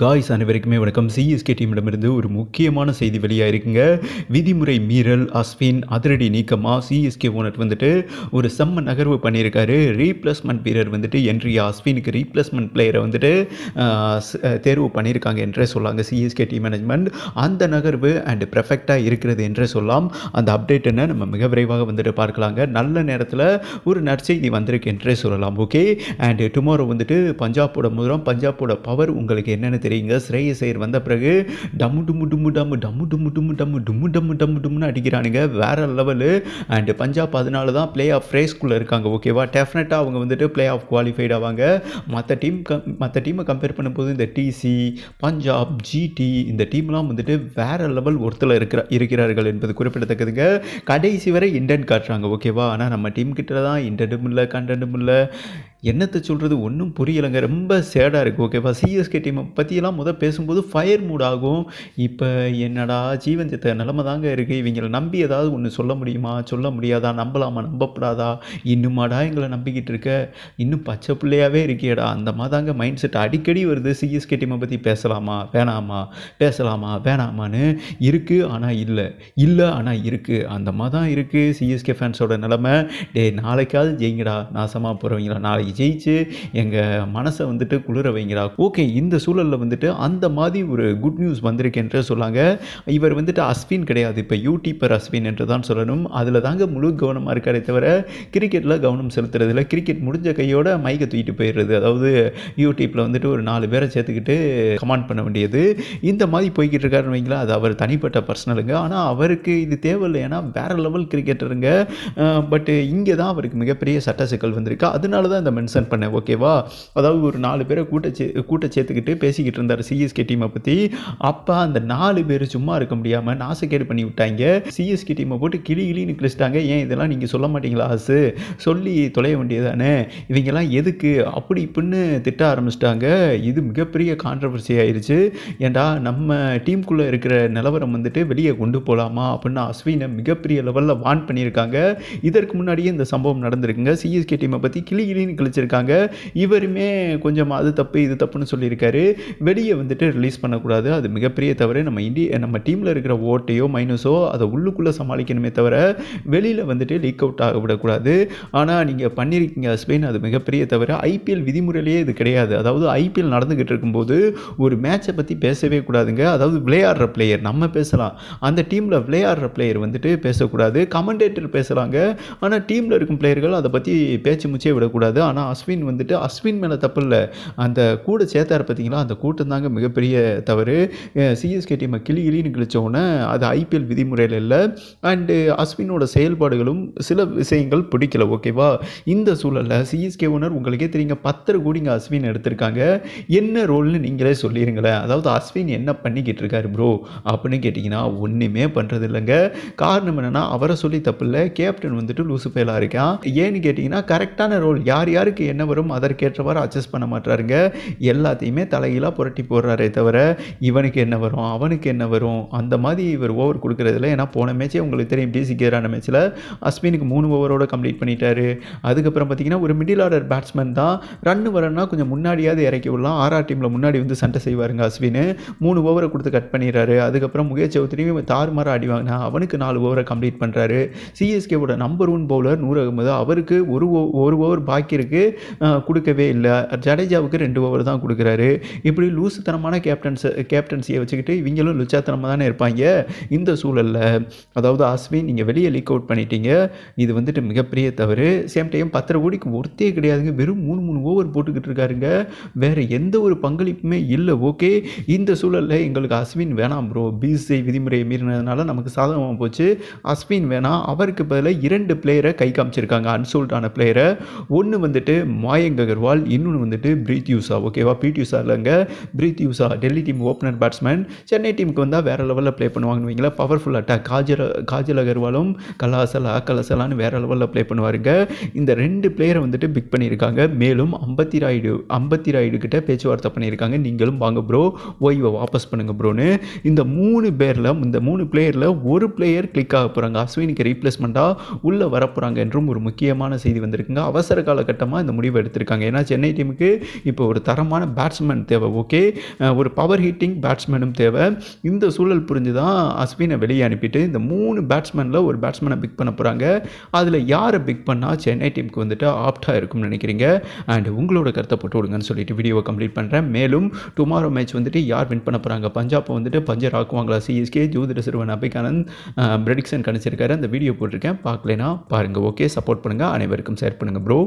Guys அனைவருக்குமே வணக்கம். CSK டீமிடமிருந்து ஒரு முக்கியமான செய்தி வெளியாயிருக்குங்க. விதிமுறை மீறல் அஸ்வின் அதிரடி நீக்கமாக சிஎஸ்கே ஓனர் வந்துட்டு ஒரு செம்ம நகர்வு பண்ணியிருக்காரு. ரீப்ளேஸ்மெண்ட் வீரர் வந்துட்டு என்ட்ரி அஸ்வினுக்கு ரீப்ளேஸ்மெண்ட் பிளேயரை வந்துட்டு தேர்வு பண்ணியிருக்காங்க என்றே சொல்லாங்க சிஎஸ்கே டீம் மேனேஜ்மெண்ட் அந்த நகர்வு அண்ட் பெர்ஃபெக்டாக இருக்கிறது என்றே சொல்லலாம் அந்த அப்டேட் என்ன? நம்ம மிக விரைவாக வந்துட்டு பார்க்கலாங்க. நல்ல நேரத்தில் ஒரு நற்செய்தி வந்திருக்கு என்றே சொல்லலாம். ஓகே அண்டு டுமாரோ வந்துட்டு பஞ்சாபோட முதலாம் பஞ்சாபோட பவர் உங்களுக்கு என்னென்னு தெரியுங்க ஸ்ரேயஸ் ஐயர் வந்த பிறகு டம்மு டும்மு டும்மு டம்மு டம்மு டும்மு டும்மு டம்மு டும்மு டம்மு டம்மு டும்னு அடிக்கிறானுங்க வேறு லெவலு அண்ட் பஞ்சாப் அதனால தான் பிளே ஆஃப் ரேஸ்குள்ளே இருக்காங்க ஓகேவா டெஃபினட்டாக அவங்க வந்துட்டு பிளே ஆஃப் குவாலிஃபைட் ஆவாங்க மற்ற டீம் கம் மற்ற டீமை கம்பேர் பண்ணும்போது இந்த டிசி பஞ்சாப் ஜிடி இந்த டீம்லாம் வந்துட்டு வேற லெவல் ஒருத்தில் இருக்கிற இருக்கிறார்கள் என்பது குறிப்பிடத்தக்கதுங்க கடைசி வரை இண்டென்ட் காட்டுறாங்க ஓகேவா ஆனால் நம்ம டீம் கிட்ட தான் இண்டென்ட்டும் இல்லை கண்டென்ட்டும் இல்லை என்னத்தை சொல்கிறது ஒன்றும் புரியலைங்க. ரொம்ப சேடாக இருக்குது ஓகேவா சிஎஸ்கே டீமை பற்றியெல்லாம் முதல் பேசும்போது ஃபயர் மூட் ஆகும். இப்போ என்னடா ஜீவன் சித்த நிலமை தாங்க இருக்குது இவங்களை நம்பி ஏதாவது ஒன்று சொல்ல முடியுமா? சொல்ல முடியாதா? நம்பலாமா? நம்பப்படாதா? இன்னுமாடா எங்களை நம்பிக்கிட்டு இருக்க? இன்னும் பச்சை பிள்ளையாகவே இருக்கேடா அந்த மாதிரிதாங்க மைண்ட் செட் அடிக்கடி வருது சிஎஸ்கே டீமை பற்றி பேசலாமா? வேணாமா? பேசலாமா? வேணாமான்னு இருக்குது ஆனால் இல்லை. இல்லை ஆனால் இருக்குது அந்த மாதிரி தான் இருக்குது சிஎஸ்கே ஃபேன்ஸோட நிலமை. டே நாளைக்காவது ஜெயிங்கடா. நாசமாக போகிறவங்களா நாளைக்கு ஜெயிச்சு எங்கள் மனசை வந்துட்டு குளிர வைங்கிறா. ஓகே இந்த சூழலில் வந்துட்டு அந்த மாதிரி ஒரு குட் நியூஸ் வந்திருக்கேன்ற சொல்லாங்க. இவர் வந்துட்டு அஸ்வின் கிடையாது. இப்போ யூடியூப்பர் அஸ்வின் என்று தான் சொல்லணும். அதில் தாங்க முழு கவனமாக இருக்காரே தவிர கிரிக்கெட்டில் கவனம் செலுத்துறதில்ல. கிரிக்கெட் முடிஞ்ச கையோட மைக்கை தூக்கிட்டு போயிடுறது. அதாவது யூடியூப்பில் வந்துட்டு ஒரு நாலு பேரை சேர்த்துக்கிட்டு கமெண்ட் பண்ண வேண்டியது. இந்த மாதிரி போய்கிட்டு இருக்காருன்னு வைங்களா அது அவர் தனிப்பட்ட பர்சனலுங்க ஆனால் அவருக்கு இது தேவையில்லை. ஏன்னா வேற லெவல் கிரிக்கெட்டருங்க பட் இங்கே தான் அவருக்கு மிகப்பெரிய சட்ட சிக்கல் வந்திருக்கு. அதனால தான் இந்த மென்ஷன் பண்ணேன் ஓகேவா அதாவது ஒரு நாலு பேரை கூட்ட சே கூட்ட சேர்த்துக்கிட்டு பேசிக்கிட்டு இருந்தார் சிஎஸ்கே டீமை பற்றி அப்போ அந்த நாலு பேர் சும்மா இருக்க முடியாமல் நாசக்கேடு பண்ணி விட்டாங்க. சிஎஸ்கே டீமை போட்டு கிளி கிளின்னு கிழிச்சிட்டாங்க. ஏன் இதெல்லாம் நீங்கள் சொல்ல மாட்டீங்களா ஆசு சொல்லி தொலைய வேண்டியதானே இவங்கெல்லாம் எதுக்கு அப்படி இப்படின்னு திட்ட ஆரம்பிச்சிட்டாங்க. இது மிகப்பெரிய கான்ட்ரவர்சி ஆயிடுச்சு ஏண்டா நம்ம டீமுக்குள்ளே இருக்கிற நிலவரம் வந்துட்டு வெளியே கொண்டு போகலாமா அப்படின்னு அஸ்வினை மிகப்பெரிய லெவலில் வான் பண்ணியிருக்காங்க. இதற்கு முன்னாடியே இந்த சம்பவம் நடந்திருக்குங்க. சிஎஸ்கே டீமை பற்றி கிளி கிளின்னு கழிச்சிருக்காங்க இவருமே கொஞ்சம் அது தப்பு இது தப்புன்னு சொல்லியிருக்காரு. வெளியே வந்துட்டு ரிலீஸ் பண்ணக்கூடாது. அது மிகப்பெரிய தவிர நம்ம இந்திய நம்ம டீமில் இருக்கிற ஓட்டையோ மைனஸோ அதை உள்ளுக்குள்ளே சமாளிக்கணுமே தவிர வெளியில் வந்துட்டு லீக் அவுட் ஆக விடக்கூடாது. ஆனால் நீங்கள் பண்ணியிருக்கீங்க ஸ்பெயின் அது மிகப்பெரிய தவிர ஐபிஎல் விதிமுறையிலேயே இது கிடையாது. அதாவது ஐபிஎல் நடந்துக்கிட்டு இருக்கும்போது ஒரு மேட்சை பற்றி பேசவே கூடாதுங்க. அதாவது விளையாடுற பிளேயர் நம்ம பேசலாம். அந்த டீமில் விளையாடுற பிளேயர் வந்துட்டு பேசக்கூடாது. கமெண்டேட்டர் பேசலாங்க. ஆனால் டீமில் இருக்கும் பிளேயர்கள் அதை பற்றி பேச்சு முச்சே விடக்கூடாது. ஆனால் அஸ்வின் வந்துட்டு அஸ்வின் மேலே தப்பு இல்லை. அந்த கூட சேர்த்தார் பார்த்தீங்களா அந்த கூட்டம் தாங்க மிகப்பெரிய தவறு. சிஎஸ்கே டீமை கிளி கிளின்னு கிழிச்சோன்னே உடனே அது ஐபிஎல் விதிமுறையில் இல்லை. அண்டு அஸ்வினோட செயல்பாடுகளும் சில விஷயங்கள் பிடிக்கல ஓகேவா இந்த சூழலில் சிஎஸ்கே ஓனர் உங்களுக்கே தெரியுங்க பத்தரை கோடிங்க அஸ்வின் எடுத்திருக்காங்க. என்ன ரோல்னு நீங்களே சொல்லிடுங்களேன் அதாவது அஸ்வின் என்ன பண்ணிக்கிட்டு இருக்காரு ப்ரோ அப்படின்னு கேட்டிங்கன்னா ஒன்றுமே பண்ணுறது இல்லைங்க காரணம் என்னென்னா அவரை சொல்லி தப்பு இல்லை. கேப்டன் வந்துட்டு லூசு ஃபெயிலாக இருக்கான். ஏன்னு கேட்டிங்கன்னா கரெக்டான ரோல் யார் யார் யாருக்கு என்ன வரும் அதற்கேற்றவாறு அட்ஜஸ்ட் பண்ண மாட்டாருங்க. எல்லாத்தையுமே தலைகீழாக புரட்டி போடுறாரே தவிர இவனுக்கு என்ன வரும் அவனுக்கு என்ன வரும் அந்த மாதிரி இவர் ஓவர் கொடுக்குறதில்ல. ஏன்னா போன மேட்சே உங்களுக்கு தெரியும் டிசிக்கு மேட்ச்சில் அஸ்வினுக்கு மூணு ஓவரோட கம்ப்ளீட் பண்ணிட்டாரு. அதுக்கப்புறம் பார்த்தீங்கன்னா ஒரு மிடில் ஆர்டர் பேட்ஸ்மேன் தான் ரன் வரன்னா கொஞ்சம் முன்னாடியாவது இறக்கி விடலாம். ஆர்ஆர் டீமில் முன்னாடி வந்து சண்டை செய்வாருங்க அஸ்வின். மூணு ஓவரை கொடுத்து கட் பண்ணிடுறாரு. அதுக்கப்புறம் முகேஷ் சௌத்ரியும் தாறுமாற அடி வாங்கினா அவனுக்கு நாலு ஓவரை கம்ப்ளீட் பண்ணுறாரு சிஎஸ்கேவோட நம்பர் ஒன் பவுலர் நூறு அகமது அவருக்கு ஒரு ஒரு ஓவர் பாக்கி இருக்கு. அஹ், கொடுக்கவே இல்லை. ஜடேஜாவுக்கு ரெண்டு ஓவர் தான் கொடுக்குறாரு. இப்படி லூசுத்தனமான கேப்டன்ஸ் கேப்டன்சியை வச்சுக்கிட்டு இவங்களும் லுச்சாத்தனமாக தானே இருப்பாங்க. இந்த சூழலில் அதாவது அஸ்வின் நீங்கள் வெளியே லீக் அவுட் பண்ணிட்டீங்க. இது வந்துட்டு மிகப்பெரிய தவறு. சேம் டைம் பத்தரை கோடிக்கு ஒருத்தே கிடையாதுங்க. வெறும் மூணு மூணு ஓவர் போட்டுக்கிட்டு இருக்காருங்க. வேறு எந்த ஒரு பங்களிப்புமே இல்லை. ஓகே. இந்த சூழலில் எங்களுக்கு அஸ்வின் வேணாம் ப்ரோ பிசிஐ விதிமுறையை மீறினதுனால நமக்கு சாதகமாக போச்சு. அஸ்வின் வேணாம். அவருக்கு பதிலாக இரண்டு பிளேயரை கை காமிச்சிருக்காங்க. அன்சோல்டான பிளேயரை ஒன்று வந்துட்டு வந்துட்டு மாயங்க் அகர்வால் இன்னொன்று வந்துட்டு பிரீத் யூசா. ஓகேவா? பிடி யூசா இல்லைங்க. பிரீத் யூசா Delhi team opener batsman Chennai டீமுக்கு வந்தால் வேறு லெவலில் ப்ளே பண்ணுவாங்கன்னு வைங்களா பவர்ஃபுல் அட்டாக் காஜல் காஜல் அகர்வாலும் கலாசலா கலசலான்னு வேறு லெவலில் ப்ளே பண்ணுவாருங்க. இந்த ரெண்டு பிளேயரை வந்துட்டு பிக் பண்ணியிருக்காங்க. மேலும் ஐம்பத்தி ராயுடு ஐம்பத்தி ராயுடு கிட்ட பேச்சுவார்த்தை பண்ணியிருக்காங்க. நீங்களும் வாங்க ப்ரோ ஓய்வை வாபஸ் பண்ணுங்க ப்ரோன்னு இந்த மூணு பேரில் இந்த மூணு பிளேயரில் ஒரு பிளேயர் கிளிக் ஆக போகிறாங்க அஸ்வினுக்கு ரீப்ளேஸ்மெண்ட்டாக உள்ளே வரப்போகிறாங்க என்றும் ஒரு முக்கியமான செய்தி வந்திருக்குங்க. அவசர காலகட்டமாக விதமாக இந்த முடிவை எடுத்திருக்காங்க. ஏன்னா சென்னை டீமுக்கு இப்போ ஒரு தரமான பேட்ஸ்மேன் தேவை. ஓகே ஒரு பவர் ஹீட்டிங் பேட்ஸ்மேனும் தேவை. இந்த சூழல் புரிஞ்சு தான் அஸ்வினை வெளியே அனுப்பிட்டு இந்த மூணு பேட்ஸ்மேனில் ஒரு பேட்ஸ்மேனை பிக் பண்ண போகிறாங்க அதில் யாரை பிக் பண்ணால் சென்னை டீமுக்கு வந்துட்டு ஆப்டாக இருக்கும்னு நினைக்கிறீங்க? அண்ட் உங்களோட கருத்தை போட்டு விடுங்கன்னு சொல்லிட்டு வீடியோவை கம்ப்ளீட் பண்ணுறேன் மேலும் டுமாரோ மேட்ச் வந்துட்டு யார் வின் பண்ண போகிறாங்க பஞ்சாப் வந்துட்டு பஞ்சர் ஆக்குவாங்களா? சிஎஸ்கே ஜோதிட சிறுவன் அபிகானந்த் பிரடிக்ஷன் கணிச்சிருக்காரு. அந்த வீடியோ போட்டிருக்கேன். பார்க்கலைன்னா பாருங்கள் ஓகே சப்போர்ட் பண்ணுங்கள் அனைவருக்கும் ஷேர் பண்ணுங்கள் ப்ரோ